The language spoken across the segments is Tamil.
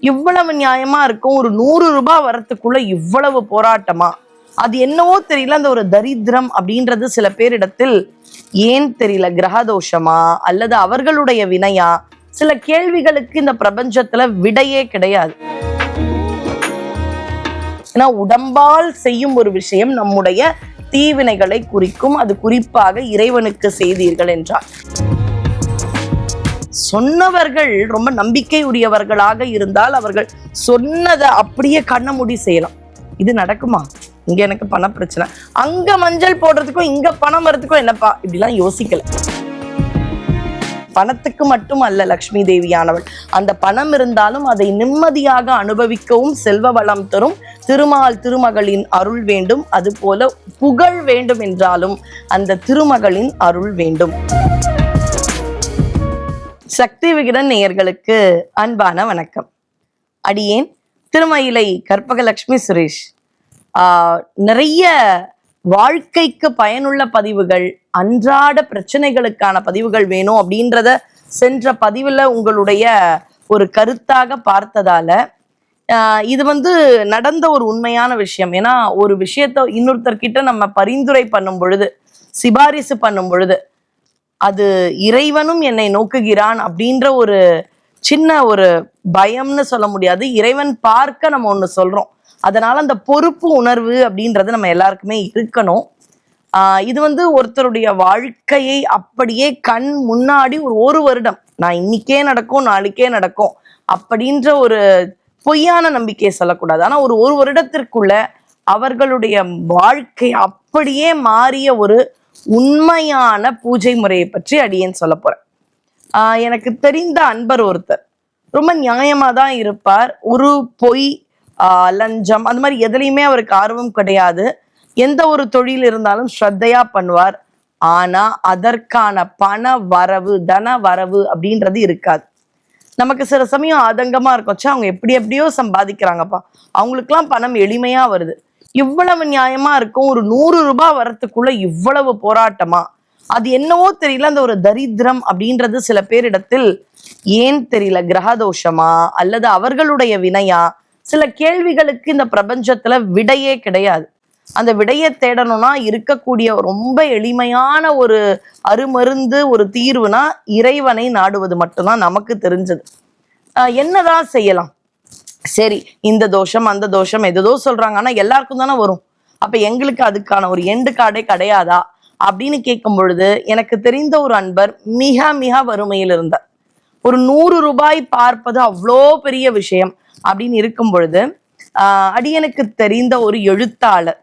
இவ்வளவு நியாயமா இருக்கும். ஒரு நூறு ரூபாய் வரத்துக்குள்ள இவ்வளவு போராட்டமா? அது என்னவோ தெரியல. அந்த ஒரு தரித்திரம் அப்படின்றது சில பேரிடத்தில் ஏன் தெரியல? கிரகதோஷமா? அல்லது அவர்களுடைய வினையா? சில கேள்விகளுக்கு இந்த பிரபஞ்சத்துல விடையே கிடையாது. ஏன்னா உடம்பால் செய்யும் ஒரு விஷயம் நம்முடைய தீவினைகளை குறிக்கும். அது குறிப்பாக இறைவனுக்கு செய்தீர்கள் என்றார். சொன்னவர்கள் ரொம்ப நம்பிக்கை உடையவர்களாக இருந்தால் அவர்கள் சொன்னதை அப்படியே கண்ண மூடி செய்யலாம். இது நடக்குமா? இங்க எனக்கு பண பிரச்சனை. அங்க மஞ்சள் போடுறதுக்கும் இங்க பணம் வர்றதுக்கும் என்னப்பா? இப்படிலாம் யோசிக்கல. பணத்துக்கு மட்டும் அல்ல லக்ஷ்மி தேவியானவள். அந்த பணம் இருந்தாலும் அதை நிம்மதியாக அனுபவிக்கவும் செல்வ வளம் தரும். திருமால் திருமகளின் அருள் வேண்டும். அதுபோல புகழ் வேண்டும் என்றாலும் அந்த திருமகளின் அருள் வேண்டும். சக்தி விகிடன் நேயர்களுக்கு அன்பான வணக்கம். அடியேன் திருமயிலை கற்பகலட்சுமி சுரேஷ். நிறைய வாழ்க்கைக்கு பயனுள்ள பதிவுகள் அன்றாட பிரச்சனைகளுக்கான பதிவுகள் வேணும் அப்படின்றத சென்ற பதிவில் உங்களுடைய ஒரு கருத்தாக பார்த்ததால இது வந்து நடந்த ஒரு உண்மையான விஷயம். ஏன்னா ஒரு விஷயத்த இன்னொருத்தர்கிட்ட நம்ம பரிந்துரை பண்ணும் பொழுது சிபாரிசு பண்ணும் பொழுது அது இறைவனும் என்னை நோக்குகிறான் அப்படின்ற ஒரு சின்ன ஒரு பயம்னு சொல்ல முடியாது. இறைவன் பார்க்க நம்ம ஒன்று சொல்றோம். அதனால அந்த பொறுப்பு உணர்வு அப்படின்றது நம்ம எல்லாருக்குமே இருக்கணும். இது வந்து ஒருத்தருடைய வாழ்க்கையை அப்படியே கண் முன்னாடி ஒரு ஒரு வருடம் நான் இன்னைக்கே நடக்கும் நாளைக்கே நடக்கும் அப்படின்ற ஒரு பொய்யான நம்பிக்கையை சொல்லக்கூடாது. ஆனால் ஒரு ஒரு வருடத்திற்குள்ள அவர்களுடைய வாழ்க்கை அப்படியே மாறிய ஒரு உண்மையான பூஜை முறையை பற்றி அடியேன் சொல்ல போறேன். ஆஹ் எனக்கு தெரிந்த அன்பர் ஒருத்தர். ரொம்ப நியாயமா தான் இருப்பார். ஒரு பொய் ஆஹ் லஞ்சம் அந்த மாதிரி எதுலையுமே அவருக்கு ஆர்வம் கிடையாது. எந்த ஒரு தொழில் இருந்தாலும் ஸ்ரத்தையா பண்ணுவார். ஆனா அதற்கான பண வரவு தன வரவு அப்படின்றது இருக்காது. நமக்கு சில சமயம் ஆதங்கமா இருக்கும். அவங்க எப்படி எப்படியோ சம்பாதிக்கிறாங்கப்பா. அவங்களுக்குலாம் பணம் எளிமையா வருது. இவ்வளவு நியாயமா இருக்கும் ஒரு நூறு ரூபாய் வரத்துக்குள்ள இவ்வளவு போராட்டமா? அது என்னவோ தெரியல அந்த ஒரு தரித்திரம் அப்படின்றது சில பேரிடத்தில் ஏன் தெரியல? கிரகதோஷமா? அல்லது அவர்களுடைய வினையா? சில கேள்விகளுக்கு இந்த பிரபஞ்சத்துல விடையே கிடையாது. அந்த விடையை தேடணும்னா இருக்கக்கூடிய ரொம்ப எளிமையான ஒரு அருமருந்து ஒரு தீர்வுனா இறைவனை நாடுவது மட்டும்தான் நமக்கு தெரிஞ்சது. என்னதான் செய்யலாம்? சரி இந்த தோஷம் அந்த தோஷம் எதோ சொல்றாங்க. ஆனா எல்லாருக்கும் தானே வரும். அப்ப எங்களுக்கு அதுக்கான ஒரு எண்டு கார்டே கிடையாதா? அப்படின்னு கேட்கும் பொழுது எனக்கு தெரிந்த ஒரு அன்பர் மிக மிக வறுமையில் இருந்தார். ஒரு நூறு ரூபாய் பார்ப்பது அவ்வளோ பெரிய விஷயம் அப்படின்னு இருக்கும் பொழுது அடியனுக்கு தெரிந்த ஒரு எழுத்தாளர்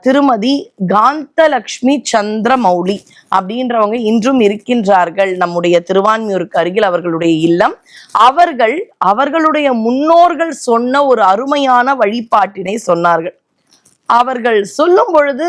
திருமதி காந்தலக்ஷ்மி சந்திரமௌலி அப்படின்றவங்க இன்றும் இருக்கின்றார்கள். நம்முடைய திருவான்மியூருக்கு அருகில் அவர்களுடைய இல்லம். அவர்கள் அவர்களுடைய முன்னோர்கள் சொன்ன ஒரு அருமையான வழிபாட்டினை சொன்னார்கள். அவர்கள் சொல்லும் பொழுது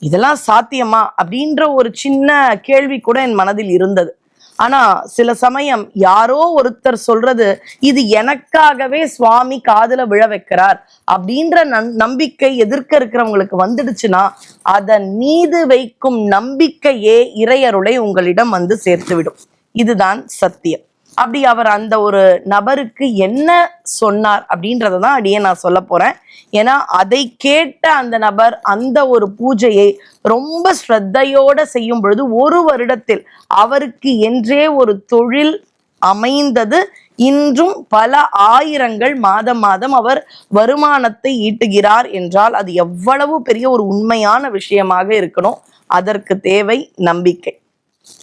இதெல்லாம் சாத்தியமா? அப்படின்ற ஒரு சின்ன கேள்வி கூட என் மனதில் இருந்தது. ஆனா சில சமயம் யாரோ ஒருத்தர் சொல்றது இது எனக்காகவே சுவாமி காதுல விழ வைக்கிறார் அப்படின்ற நன்- நம்பிக்கை எதிர்க்க இருக்கிறவங்களுக்கு வந்துடுச்சுன்னா அதன் மீது வைக்கும் நம்பிக்கையே இறையருளை உங்களிடம் வந்து சேர்த்துவிடும். இதுதான் சத்தியம். அப்படி அவர் அந்த ஒரு நபருக்கு என்ன சொன்னார் அப்படின்றத தான் அடியே நான் சொல்ல போறேன். ஏன்னா அதை கேட்ட அந்த நபர் அந்த ஒரு பூஜையை ரொம்ப ஸ்ரத்தையோட செய்யும் பொழுது ஒரு வருடத்தில் அவருக்கு என்றே ஒரு தொழில் அமைந்தது. இன்றும் பல ஆயிரங்கள் மாதம் மாதம் அவர் வருமானத்தை ஈட்டுகிறார் என்றால் அது எவ்வளவு பெரிய ஒரு உண்மையான விஷயமாக இருக்கணும். அதற்கு தேவை நம்பிக்கை.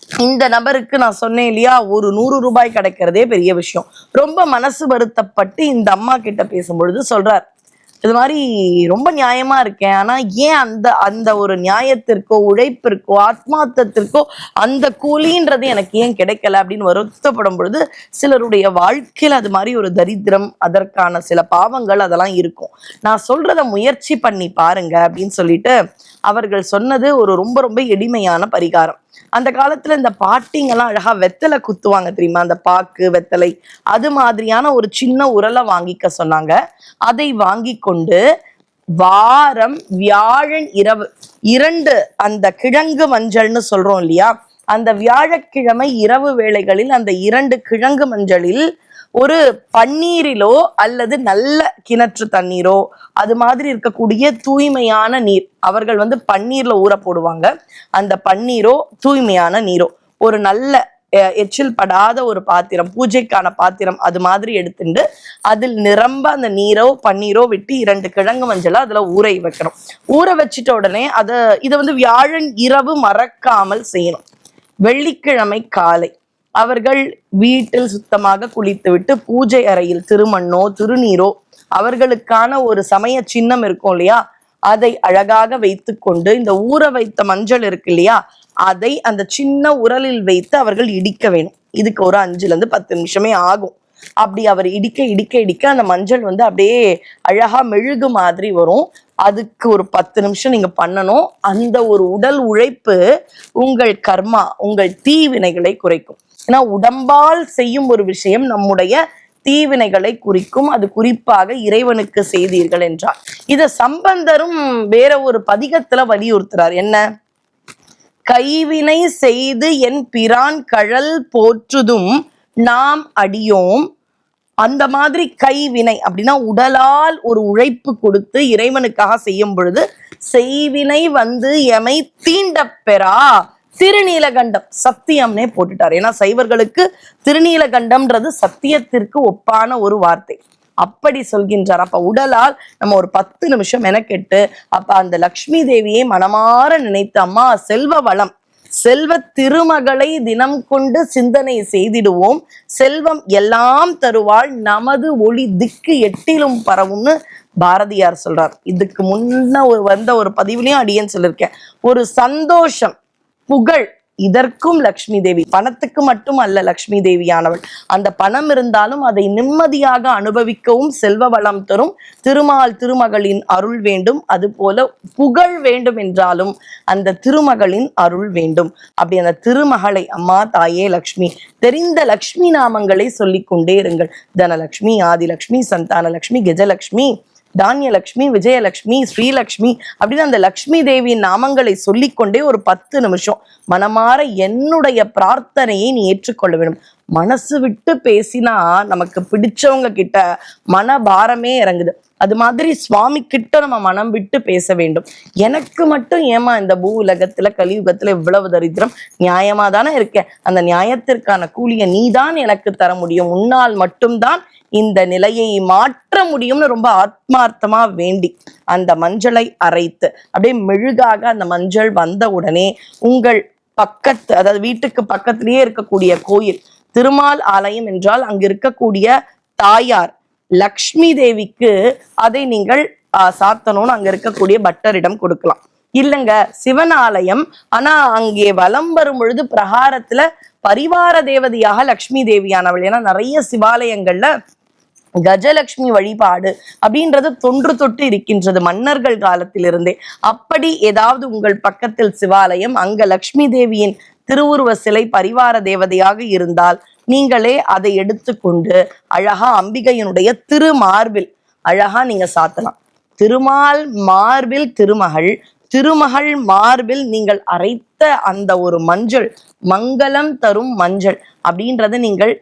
இந்த நபருக்கு நான் சொன்னேன் இல்லையா ஒரு நூறு ரூபாய் கிடைக்கிறதே பெரிய விஷயம். ரொம்ப மனசு வருத்தப்பட்டு இந்த அம்மா கிட்ட பேசும்பொழுது சொல்றார் இது மாதிரி ரொம்ப நியாயமா இருக்கேன். ஆனா ஏன் அந்த அந்த ஒரு நியாயத்திற்கோ உழைப்பிற்கோ ஆத்மார்த்தத்திற்கோ அந்த கூலின்றது எனக்கு ஏன் கிடைக்கல? அப்படின்னு வருத்தப்படும் பொழுது சிலருடைய வாழ்க்கையில் அது மாதிரி ஒரு தரித்திரம் அதற்கான சில பாவங்கள் அதெல்லாம் இருக்கும். நான் சொல்றத முயற்சி பண்ணி பாருங்க அப்படின்னு சொல்லிட்டு அவர்கள் சொன்னது ஒரு ரொம்ப ரொம்ப எளிமையான பரிகாரம். அந்த காலத்துல இந்த பாட்டிங்கெல்லாம் அழகா வெத்தலை குத்துவாங்க தெரியுமா? அந்த பாக்கு வெத்தலை அது மாதிரியான ஒரு சின்ன உரலை வாங்கிக்க சொன்னாங்க. அதை வாங்கி கொண்டு வாரம் வியாழன் இரவு இரண்டு அந்த கிழங்கு மஞ்சள்னு சொல்றோம் இல்லையா? அந்த வியாழக்கிழமை இரவு வேளைகளில் அந்த இரண்டு கிழங்கு மஞ்சளில் ஒரு பன்னீரிலோ அல்லது நல்ல கிணற்று தண்ணீரோ அது மாதிரி இருக்கக்கூடிய தூய்மையான நீர். அவர்கள் வந்து பன்னீர்ல ஊற போடுவாங்க. அந்த பன்னீரோ தூய்மையான நீரோ. ஒரு நல்ல எச்சில் படாத ஒரு பாத்திரம் பூஜைக்கான பாத்திரம் அது மாதிரி எடுத்துட்டு அதில் நிரம்ப அந்த நீரோ பன்னீரோ விட்டு இரண்டு கிழங்கு மஞ்சளை அதுல ஊற வைக்கணும். ஊற வச்சிட்ட உடனே அதை இதை வந்து வியாழன் இரவு மறக்காமல் செய்யணும். வெள்ளிக்கிழமை காலை. அவர்கள் வீட்டில் சுத்தமாக குளித்துவிட்டு பூஜை அறையில் திருமண்ணோ திருநீரோ அவர்களுக்கான ஒரு சமய சின்னம் இருக்கும் இல்லையா? அதை அழகாக வைத்துக்கொண்டு இந்த ஊற வைத்த மஞ்சள் இருக்கு இல்லையா? அதை அந்த சின்ன உரலில் வைத்து அவர்கள் இடிக்க வேணும். இதுக்கு ஒரு அஞ்சுல இருந்து பத்து நிமிஷமே ஆகும். அப்படி அவர் இடிக்க இடிக்க இடிக்க அந்த மஞ்சள் வந்து அப்படியே அழகா மெழுகு மாதிரி வரும். அதுக்கு ஒரு பத்து நிமிஷம் நீங்க பண்ணணும். அந்த ஒரு உடல் உழைப்பு உங்கள் கர்மா உங்கள் தீவினைகளை குறைக்கும். ஏன்னா உடம்பால் செய்யும் ஒரு விஷயம் நம்முடைய தீவினைகளை குறிக்கும். அது குறிப்பாக இறைவனுக்கு செய்தீர்கள் என்றார். இத சம்பந்தரும் வேற ஒரு பதிகத்துல வலியுறுத்துறார். என்ன? கைவினை செய்து என் பிரான் கழல் போற்றுதும் நாம் அடியோம். அந்த மாதிரி கைவினை அப்படின்னா உடலால் ஒரு உழைப்பு கொடுத்து இறைவனுக்காக செய்யும் பொழுது செய்வினை வந்து எமை தீண்ட பெறா திருநீலகண்டம் சத்தியம்னே போட்டுட்டார். ஏன்னா சைவர்களுக்கு திருநீலகண்டம்ன்றது சத்தியத்திற்கு ஒப்பான ஒரு வார்த்தை. அப்படி சொல்கின்றார். அப்ப உடலால் நம்ம ஒரு பத்து நிமிஷம் மெனக்கெட்டு அப்ப அந்த லக்ஷ்மி தேவியை மனமாற நினைத்த அம்மா செல்வ வளம் செல்வ திருமகளை தினம் கொண்டு சிந்தனை செய்திடுவோம். செல்வம் எல்லாம் தருவாள் நமது ஒளி திக்கு எட்டிலும் பரவும்னு பாரதியார் சொல்றார். இதுக்கு முன்ன ஒரு வந்த ஒரு பதிவுலையும் அடியேன்னு சொல்லியிருக்கேன். ஒரு சந்தோஷம் புகழ் இதற்கும் லக்ஷ்மி தேவி பணத்துக்கு மட்டும் அல்ல லக்ஷ்மி தேவியானவள். அந்த பணம் இருந்தாலும் அதை நிம்மதியாக அனுபவிக்கவும் செல்வ வளம் தரும். திருமால் திருமகளின் அருள் வேண்டும். அதுபோல புகழ் வேண்டும் என்றாலும் அந்த திருமகளின் அருள் வேண்டும். அப்படி அந்த திருமகளை அம்மா தாயே லக்ஷ்மி தெரிந்த லக்ஷ்மி நாமங்களை சொல்லிக்கொண்டே இருங்கள். தனலக்ஷ்மி ஆதிலக்ஷ்மி சந்தானலக்ஷ்மி கஜலக்ஷ்மி தானியலக்ஷ்மி விஜயலக்ஷ்மி ஸ்ரீலக்ஷ்மி அப்படின்னு அந்த லக்ஷ்மி தேவியின் நாமங்களை சொல்லிக்கொண்டே ஒரு பத்து நிமிஷம் மனமாற என்னுடைய பிரார்த்தனையை நீ ஏற்றுக்கொள்ள வேண்டும். மனசு விட்டு பேசினா நமக்கு பிடிச்சவங்க கிட்ட மனபாரமே இறங்குது. அது மாதிரி சுவாமி கிட்ட நம்ம மனம் விட்டு பேச வேண்டும். எனக்கு மட்டும் ஏமா இந்த பூ உலகத்துல கலியுகத்துல இவ்வளவு தரித்திரம்? நியாயமா தானே இருக்கேன் அந்த நியாயத்திற்கான கூலியை நீதான் எனக்கு தர முடியும். உன்னால் மட்டும்தான் இந்த நிலையை மாற்ற முடியும்னு ரொம்ப ஆத்மார்த்தமா வேண்டி அந்த மஞ்சளை அரைத்து அப்படியே மெழுகாக அந்த மஞ்சள் வந்த உடனே உங்கள் பக்கத்து அதாவது வீட்டுக்கு பக்கத்திலேயே இருக்கக்கூடிய கோயில் திருமால் ஆலயம் என்றால் அங்கு இருக்கக்கூடிய தாயார் லக்ஷ்மி தேவிக்கு அதை நீங்கள் ஆஹ், சாத்தணும்னு அங்க இருக்கக்கூடிய பட்டரிடம் கொடுக்கலாம். இல்லைங்க சிவன் ஆலயம் ஆனா அங்கே வலம் வரும் பொழுது பிரகாரத்துல பரிவார தேவதையாக லக்ஷ்மி தேவியானவள். ஏன்னா நிறைய சிவாலயங்கள்ல கஜலட்சுமி வழிபாடு அப்படின்றது தொன்று தொட்டு இருக்கின்றது மன்னர்கள் காலத்திலிருந்தே. அப்படி ஏதாவது உங்கள் பக்கத்தில் சிவாலயம் அங்க லக்ஷ்மி தேவியின் திருவுருவ சிலை பரிவார தேவதையாக இருந்தால் நீங்களே அதை எடுத்துக்கொண்டு அழகா அம்பிகையினுடைய திருமார்பில் அழகா நீங்க சாத்தலாம். திருமால் மார்பில் திருமகள் திருமகள் மார்பில் நீங்கள் அரைத்த அந்த ஒரு மஞ்சள் மங்களம் தரும் மஞ்சள் அப்படின்றத நீங்கள்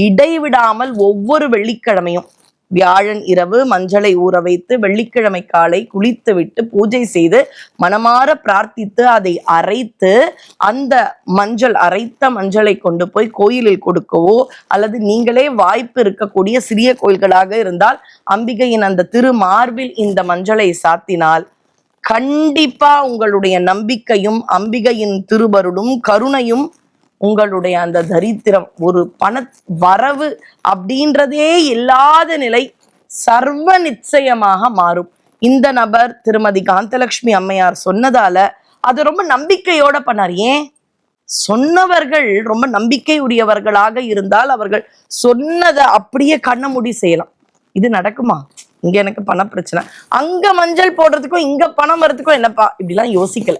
இடைவிடாமல் ஒவ்வொரு வெள்ளிக்கிழமையும் வியாழன் இரவு மஞ்சளை ஊற வைத்து வெள்ளிக்கிழமை காலை குளித்து விட்டு பூஜை செய்து மனமாற பிரார்த்தித்து அதை அரைத்து அந்த மஞ்சள் அரைத்த மஞ்சளை கொண்டு போய் கோயிலில் கொடுக்கவோ அல்லது நீங்களே வாய்ப்பு இருக்கக்கூடிய சிறிய கோயில்களாக இருந்தால் அம்பிகையின் அந்த திருமார்பில் இந்த மஞ்சளை சாத்தினால் கண்டிப்பா உங்களுடைய நம்பிக்கையும் அம்பிகையின் திருவருடும் கருணையும் உங்களுடைய அந்த தரித்திரம் ஒரு பண வரவு அப்படின்றதே இல்லாத நிலை சர்வ நிச்சயமாக மாறும். இந்த நபர் திருமதி காந்தலட்சுமி அம்மையார் சொன்னதால அது ரொம்ப நம்பிக்கையோட பண்ணார். ஏன்? சொன்னவர்கள் ரொம்ப நம்பிக்கை உடையவர்களாக இருந்தால் அவர்கள் சொன்னதை அப்படியே கண்ண முடி செய்யலாம். இது நடக்குமா? இங்க எனக்கு பண பிரச்சனை. அங்க மஞ்சள் போடுறதுக்கும் இங்க பணம் வர்றதுக்கும் என்னப்பா? இப்படிலாம் யோசிக்கல.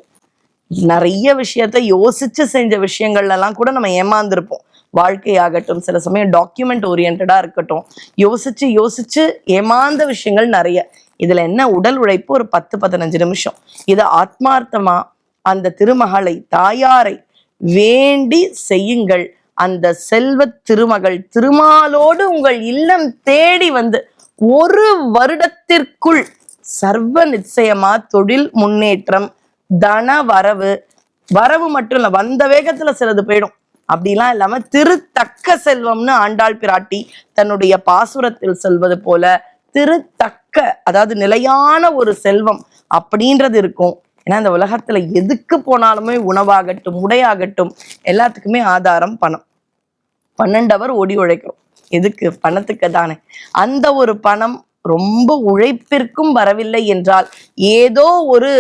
நிறைய விஷயத்த யோசிச்சு செஞ்ச விஷயங்கள்ல எல்லாம் கூட நம்ம ஏமாந்துருப்போம். வாழ்க்கையாகட்டும் சில சமயம் டாக்குமெண்ட் ஓரியன்டா இருக்கட்டும். யோசிச்சு யோசிச்சு ஏமாந்த விஷயங்கள் நிறைய. இதுல என்ன உடல் உழைப்பு ஒரு பத்து பதினஞ்சு நிமிஷம். இதை ஆத்மார்த்தமா அந்த திருமகளை தாயாரை வேண்டி செய்யுங்கள். அந்த செல்வ திருமகள் திருமாலோடு உங்கள் இல்லம் தேடி வந்து ஒரு வருடத்திற்குள் சர்வ நிச்சயமா தொழில் முன்னேற்றம் தன வரவு வரவு மட்டும் இல்ல வந்த வேகத்துல சிலது போயிடும். அப்படிலாம் இல்லாம திருத்தக்க செல்வம்னு ஆண்டாள் பிராட்டி தன்னுடைய பாசுரத்தில் சொல்வது போல திருத்தக்க அதாவது நிலையான ஒரு செல்வம் அப்படின்றது இருக்கும். ஏன்னா இந்த உலகத்துல எதுக்கு போனாலுமே உணவாகட்டும் உடையாகட்டும் எல்லாத்துக்குமே ஆதாரம் பணம். பன்னெண்டு அவர் ஓடி உழைக்கிறோம். எதுக்கு? பணத்துக்கு தானே. அந்த ஒரு பணம் ரொம்ப உழைப்பிற்கும் வரவில்லை என்றால் ஏதோ ஒரு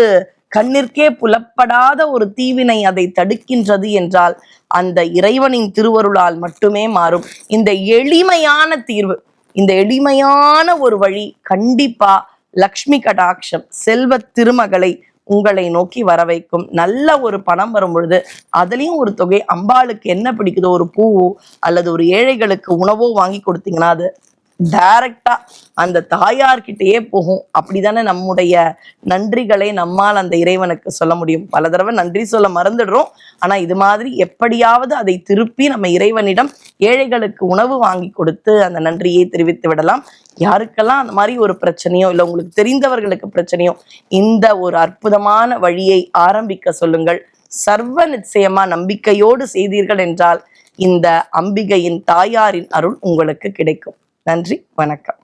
கண்ணிற்கே புலப்படாத ஒரு தீவினை அதை தடுக்கின்றது என்றால் அந்த இறைவனின் திருவருளால் மட்டுமே மாறும். இந்த எளிமையான தீர்வு இந்த எளிமையான ஒரு வழி கண்டிப்பா லக்ஷ்மி கடாட்சம் செல்வ திருமகளை உங்களை நோக்கி வர வைக்கும் நல்ல ஒரு பணம் வரும் பொழுது அதுலயும் ஒரு தொகை அம்பாளுக்கு என்ன பிடிக்குதோ ஒரு பூவோ அல்லது ஒரு ஏழைகளுக்கு உணவோ வாங்கி கொடுத்தீங்கன்னா அது டைரக்டா அந்த தாயார்கிட்டயே போகும். அப்படிதானே நம்முடைய நன்றிகளை நம்மால் அந்த இறைவனுக்கு சொல்ல முடியும். பல தடவை நன்றி சொல்ல மறந்துடுறோம். ஆனா இது மாதிரி எப்படியாவது அதை திருப்பி நம்ம இறைவனிடம் ஏழைகளுக்கு உணவு வாங்கி கொடுத்து அந்த நன்றியை தெரிவித்து விடலாம். யாருக்கெல்லாம் அந்த மாதிரி ஒரு பிரச்சனையோ இல்லை உங்களுக்கு தெரிந்தவர்களுக்கு பிரச்சனையோ இந்த ஒரு அற்புதமான வழியை ஆரம்பிக்க சொல்லுங்கள். சர்வ நிச்சயமா நம்பிக்கையோடு செய்தீர்கள் என்றால் இந்த அம்பிகையின் தாயாரின் அருள் உங்களுக்கு கிடைக்கும். நன்றி வணக்கம்.